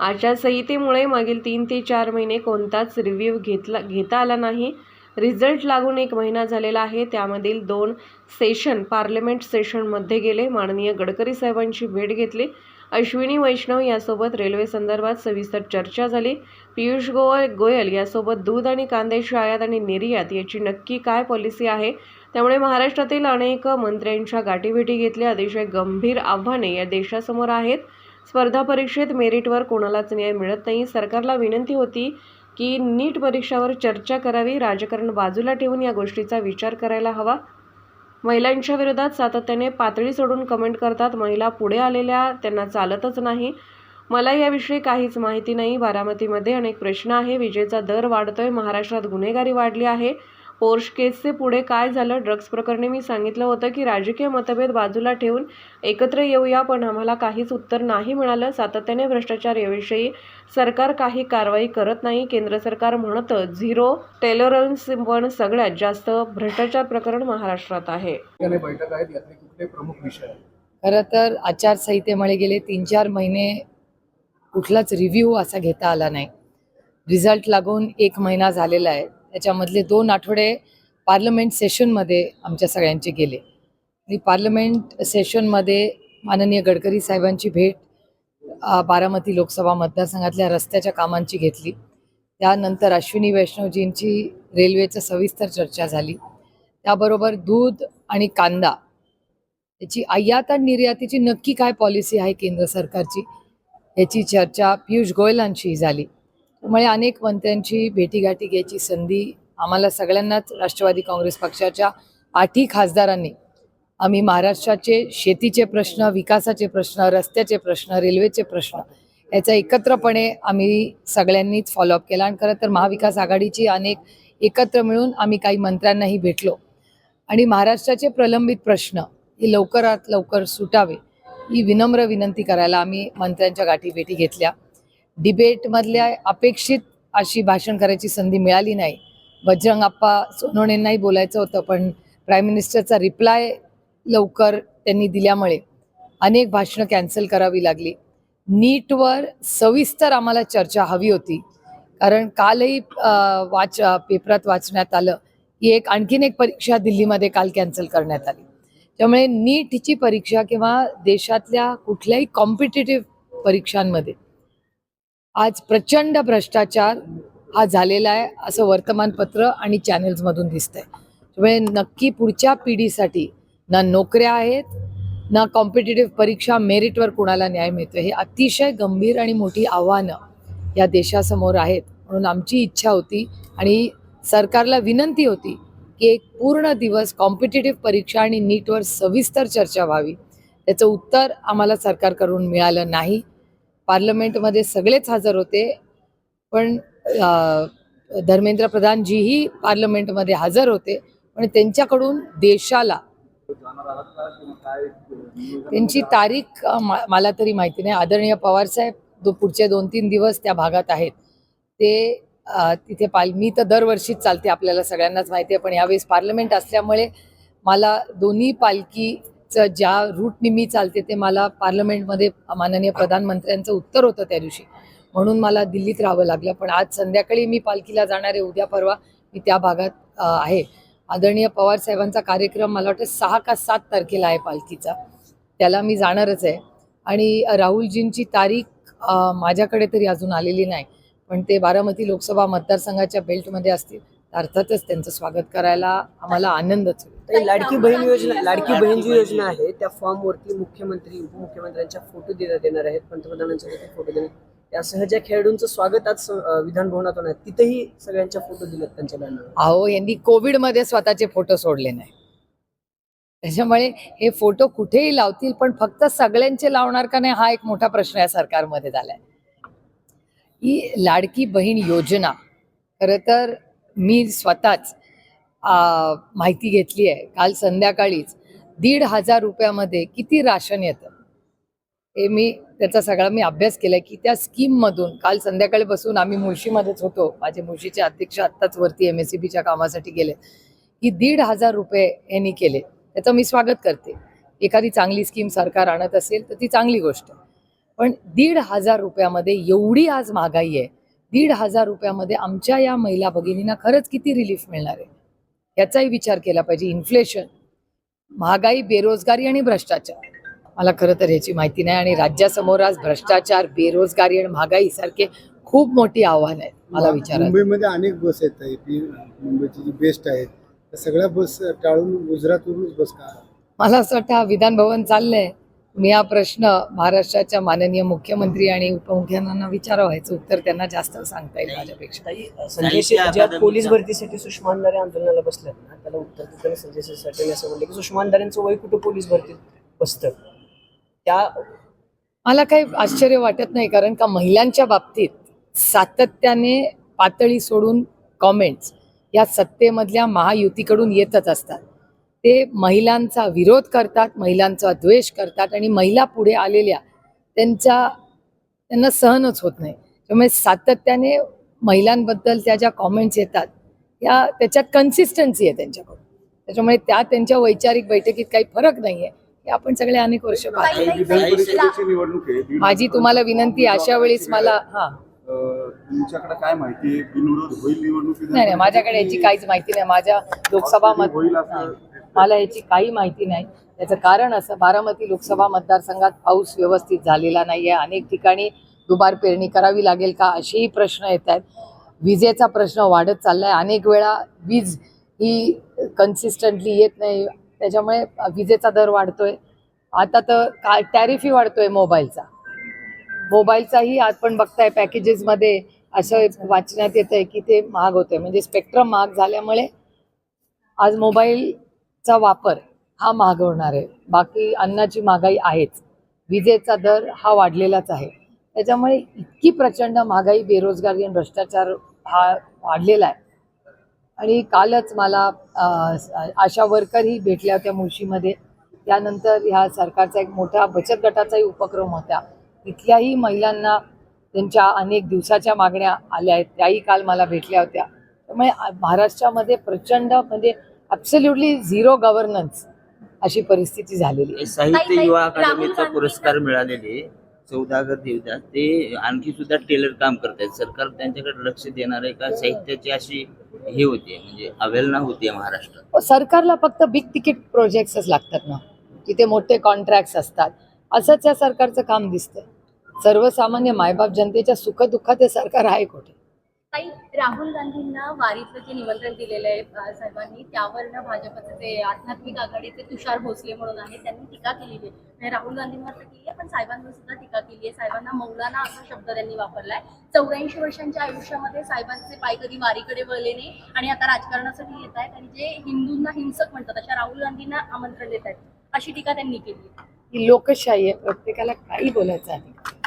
आचारसंहितेमुळे मागील तीन ते चार महिने कोणताच रिव्ह्यू घेतला घेता आला नाही. रिझल्ट लागून एक महिना झालेला आहे. त्यामधील दोन सेशन पार्लमेंट सेशनमध्ये गेले. माननीय गडकरी साहेबांची भेट घेतली. अश्विनी वैष्णव यासोबत रेल्वे संदर्भात सविस्तर चर्चा झाली. पियुष गोयल गोयल यासोबत दूध आणि कांद्याची आयात आणि निर्यात याची नक्की काय पॉलिसी आहे? त्यामुळे महाराष्ट्रातील अनेक मंत्र्यांच्या गाठीभेटी घेतल्या. अतिशय गंभीर आव्हाने या देशासमोर आहेत. स्पर्धा परीक्षेत मेरिटवर कोणालाच न्याय मिळत नाही. सरकारला विनंती होती की नीट परीक्षावर चर्चा करावी. राजकारण बाजूला ठेवून या गोष्टीचा विचार करायला हवा. महिलांच्या विरोधात सातत्याने पातळी सोडून कमेंट करतात. महिला पुढे आलेल्या त्यांना चालतच नाही. मला याविषयी काहीच माहिती नाही. बारामतीमध्ये अनेक प्रश्न आहे. विजेचा दर वाढतोय. महाराष्ट्रात गुन्हेगारी वाढली आहे. पोर्श केसचे पुढे काय झालं? ड्रग्ज प्रकरणी मी सांगितलं होतं की राजकीय मतभेद बाजूला ठेवून एकत्र येऊया पण आम्हाला काहीच उत्तर नाही मिळालं. सातत्याने भ्रष्टाचार याविषयी सरकार काही कारवाई करत नाही. केंद्र सरकार म्हणतं झिरो टेलरन्स पण सगळ्यात जास्त भ्रष्टाचार प्रकरण महाराष्ट्रात आहे. खरं तर आचारसंहितेमुळे गेले तीन चार महिने कुठलाच रिव्ह्यू असा घेता आला नाही. रिझल्ट लागून एक महिना झालेला आहे. त्याच्यामधले दोन आठवडे पार्लमेंट सेशनमध्ये आमच्या सगळ्यांचे गेले. आणि पार्लमेंट सेशनमध्ये माननीय गडकरी साहेबांची भेट बारामती लोकसभा मतदारसंघातल्या रस्त्याच्या कामांची घेतली. त्यानंतर अश्विनी वैष्णवजींची रेल्वेचं सविस्तर चर्चा झाली. त्याबरोबर दूध आणि कांदा याची आयात आणि निर्यातीची नक्की काय पॉलिसी आहे केंद्र सरकारची याची चर्चा पियुष गोयलांशी झाली. त्यामुळे अनेक मंत्र्यांची भेटीगाठी घ्यायची संधी आम्हाला सगळ्यांनाच राष्ट्रवादी काँग्रेस पक्षाच्या आठही खासदारांनी. आम्ही महाराष्ट्राचे शेतीचे प्रश्न विकासाचे प्रश्न रस्त्याचे प्रश्न रेल्वेचे प्रश्न याचा एकत्रपणे आम्ही सगळ्यांनीच फॉलोअप केला. आणि खरं तर महाविकास आघाडीची अनेक एकत्र मिळून आम्ही काही मंत्र्यांनाही भेटलो. आणि महाराष्ट्राचे प्रलंबित प्रश्न हे लवकरात लवकर सुटावे ही विनम्र विनंती करायला आम्ही मंत्र्यांच्या गाठीभेटी घेतल्या. डिबेटमधल्या अपेक्षित अशी भाषण करायची संधी मिळाली नाही. बजरंग आप्पा सोनवणेंनाही बोलायचं होतं पण प्राईम मिनिस्टरचा रिप्लाय लवकर त्यांनी दिल्यामुळे अनेक भाषणं कॅन्सल करावी लागली. नीटवर सविस्तर आम्हाला चर्चा हवी होती. कारण कालही वाच पेपरात वाचण्यात आलं की एक आणखीन एक परीक्षा दिल्लीमध्ये काल कॅन्सल करण्यात आली. त्यामुळे नीटची परीक्षा किंवा देशातल्या कुठल्याही कॉम्पिटेटिव्ह परीक्षांमध्ये आज प्रचंड भ्रष्टाचार हा झालेला आहे असं वर्तमानपत्र आणि चॅनेल्समधून दिसतंय. त्यामुळे नक्की पुढच्या पिढीसाठी ना नोकऱ्या आहेत ना कॉम्पिटेटिव्ह परीक्षा मेरिटवर कुणाला न्याय मिळतो हे अतिशय गंभीर आणि मोठी आव्हानं या देशासमोर आहेत म्हणून आमची इच्छा होती आणि सरकारला विनंती होती की एक पूर्ण दिवस कॉम्पिटेटिव्ह परीक्षा आणि नीटवर सविस्तर चर्चा व्हावी. त्याचं उत्तर आम्हाला सरकारकडून मिळालं नाही. पार्लमेंटमध्ये सगळेच हजर होते. पण अ, धर्मेंद्र प्रधानजीही पार्लमेंटमध्ये हजर होते. पण त्यांच्याकडून देशाला त्यांची तारीख मा- मला तरी माहिती नाही. आदरणीय पवारसाहेब दो पुढचे दोन तीन दिवस त्या भागात आहेत. ते तिथे पाल मी तर दरवर्षीच चालते आपल्याला सगळ्यांनाच माहिती आहे. पण यावेळेस पार्लमेंट असल्यामुळे मला दोन्ही पालखी ज्या रूटनी मी चालते ते मला पार्लमेंटमध्ये माननीय प्रधानमंत्र्यांचं उत्तर होतं त्या दिवशी. म्हणून मला दिल्लीत राहावं लागलं. पण आज संध्याकाळी मी पालखीला जाणार आहे. उद्या परवा मी त्या भागात आहे. आदरणीय पवार साहेबांचा कार्यक्रम मला वाटतं सहा का सात तारखेला आहे पालखीचा. त्याला मी जाणारच आहे. आणि राहुलजींची तारीख माझ्याकडे तरी अजून आलेली नाही. पण ते बारामती लोकसभा मतदारसंघाच्या बेल्टमध्ये असतील. अर्थातच त्यांचं स्वागत करायला आम्हाला आनंदच होईल. लाडकी बहीण योजना लाडकी बहीण जी योजना आहे त्या फॉर्म वरती मुख्यमंत्री उपमुख्यमंत्र्यांच्या फोटो देण्यात येणार आहेत पंतप्रधानांचे देखील फोटो देण्यात त्यासह ज्या खेळाडूंचे स्वागत आज स- अं, विधान भवनात होणार आहे, तिथेही सगळ्यांच्या फोटो दिलेत त्यांच्या बॅनर अहो यांनी कोविडमध्ये स्वतःचे फोटो सोडले नाही. त्याच्यामुळे हे फोटो कुठेही लावतील पण फक्त सगळ्यांचे लावणार का नाही हा एक मोठा प्रश्न या सरकारमध्ये झालाय. ही लाडकी बहीण योजना खरं तर मी स्वतःच माहिती घेतली आहे. काल संध्याकाळीच दीड हजार रुपयामध्ये किती राशन येतं? हे मी त्याचा सगळा मी अभ्यास केलाय की त्या स्कीममधून काल संध्याकाळी बसून आम्ही मुळशीमध्येच होतो. माझे मुळशीचे अध्यक्ष आत्ताच वरती एम एस सी बीच्या कामासाठी गेले. की दीड हजार रुपये यांनी केले. त्याचं मी स्वागत करते. एखादी चांगली स्कीम सरकार आणत असेल तर ती चांगली गोष्ट आहे. पण दीड हजार रुपयामध्ये एवढी आज महागाई आहे. दीड हजार रुपयामध्ये आमच्या या महिला भगिनींना खरंच किती रिलीफ मिळणार आहे? याचाही विचार केला पाहिजे. इन्फ्लेशन महागाई बेरोजगारी आणि भ्रष्टाचार. मला खरं तर याची माहिती नाही आणि राज्यासमोर आज भ्रष्टाचार बेरोजगारी आणि महागाई सारखे खूप मोठी आव्हान आहेत. मला विचारायचं मुंबईमध्ये अनेक बस आहेत. ताई, ती मुंबईची जी बेस्ट आहेत त्या सगळ्या बस टाळून गुजरातवरूनच बस का? मला असं वाटतं हा विधान भवन चाललंय. मी हा प्रश्न महाराष्ट्राच्या माननीय मुख्यमंत्री आणि उपमुख्यमंत्र्यांना विचारावं याचं उत्तर त्यांना जास्त सांगता येईल माझ्यापेक्षा. संजय पोलीस भरतीसाठी सुषमा अंधारे आंदोलनाला बसल्यात ना त्याला उत्तर देताना संजय साठे असं म्हणले की सुषमा अंधारेंचं वय कुठं पोलीस भरतीत बसतं? त्या मला काही आश्चर्य वाटत नाही कारण का महिलांच्या बाबतीत सातत्याने पातळी सोडून कॉमेंट्स या सत्तेमधल्या महायुतीकडून येतच असतात. ते महिलांचा विरोध करतात महिलांचा द्वेष करतात आणि महिला पुढे आलेल्या त्यांच्या त्यांना सहनच होत नाही. त्यामुळे सातत्याने महिलांबद्दल त्या ज्या कॉमेंट्स येतात या त्याच्यात कन्सिस्टन्सी आहे त्यांच्याकडून. त्याच्यामुळे त्या त्यांच्या वैचारिक बैठकीत काही फरक नाही आहे हे आपण सगळे अनेक वर्ष पाहतो. माझी तुम्हाला विनंती अशा वेळेस मला हा. तुमच्याकडे काय माहिती आहे? बिनविरोध होईल निवडणूक विधान नाही नाही माझ्याकडे याची? काहीच माहिती नाही. माझ्या लोकसभा मत होईल असं नाही. मला याची काही माहिती नाही. त्याचं कारण असं बारामती लोकसभा मतदारसंघात पाऊस व्यवस्थित झालेला नाही आहे अनेक ठिकाणी दुबार पेरणी करावी लागेल का असेही प्रश्न येत आहेत विजेचा प्रश्न वाढत चाललाय. अनेक वेळा वीज ही कन्सिस्टंटली येत नाही. त्याच्यामुळे विजेचा दर वाढतोय. आता तर का टॅरिफही वाढतोय मोबाईलचा. मोबाईलचाही आपण बघताय पॅकेजेसमध्ये असं वाचण्यात येत आहे की ते महाग होते म्हणजे स्पेक्ट्रम महाग झाल्यामुळे आज मोबाईल चा वापर हा महागवणार आहे. बाकी अन्नाची महागाई आहेच. विजेचा दर हा वाढलेलाच आहे. त्याच्यामुळे इतकी प्रचंड महागाई बेरोजगारी आणि भ्रष्टाचार हा वाढलेला आहे. आणि कालच मला आशा वर्करही भेटल्या होत्या मुळशीमध्ये. त्यानंतर ह्या सरकारचा एक मोठा बचत गटाचाही उपक्रम होता. तिथल्याही महिलांना त्यांच्या अनेक दिवसाच्या मागण्या आल्या आहेत. त्याही काल मला भेटल्या होत्या. त्यामुळे महाराष्ट्रामध्ये प्रचंड म्हणजे ॲब्सल्युटली झिरो गव्हर्नन्स अशी परिस्थिती झालेली आहे. साहित्य युवा अकादमीचा पुरस्कार मिळालेले सौदागर देवदास ते आणखी सुद्धा टेलर काम करतात सरकार त्यांच्याकडे लक्ष देणार आहे का? साहित्याची अशी हे होते म्हणजे अवेलना होते महाराष्ट्रात. सरकारला फक्त बिग तिकीट प्रोजेक्ट्सच लागतात ना. तिथे मोठे कॉन्ट्रॅक्ट्स असतात. असंच या सरकारचं काम दिसतंय. सर्वसामान्य मायबाप जनतेच्या सुखदुःखात हे सरकार आहे कुठे? ताई राहुल गांधींना वारीचं जे निमंत्रण दिलेलं आहे साहेबांनी त्यावरनं भाजपचे ते आध्यात्मिक आघाडीचे तुषार भोसले म्हणून आहे त्यांनी टीका केलेली आहे. राहुल गांधींवर तर केली आहे पण साहेबांवर सुद्धा टीका केली आहे. साहेबांना मौलाना असा शब्द त्यांनी वापरलाय चौऱ्याऐंशी वर्षांच्या आयुष्यामध्ये साहेबांचे पाय कधी वारीकडे वळले नाही आणि आता राजकारणासाठी येत आहेत आणि जे हिंदूंना हिंसक म्हणतात अशा राहुल गांधींना आमंत्रण देत आहेत अशी टीका त्यांनी केली लोकशाही आहे प्रत्येकाला काही बोलायचं आहे.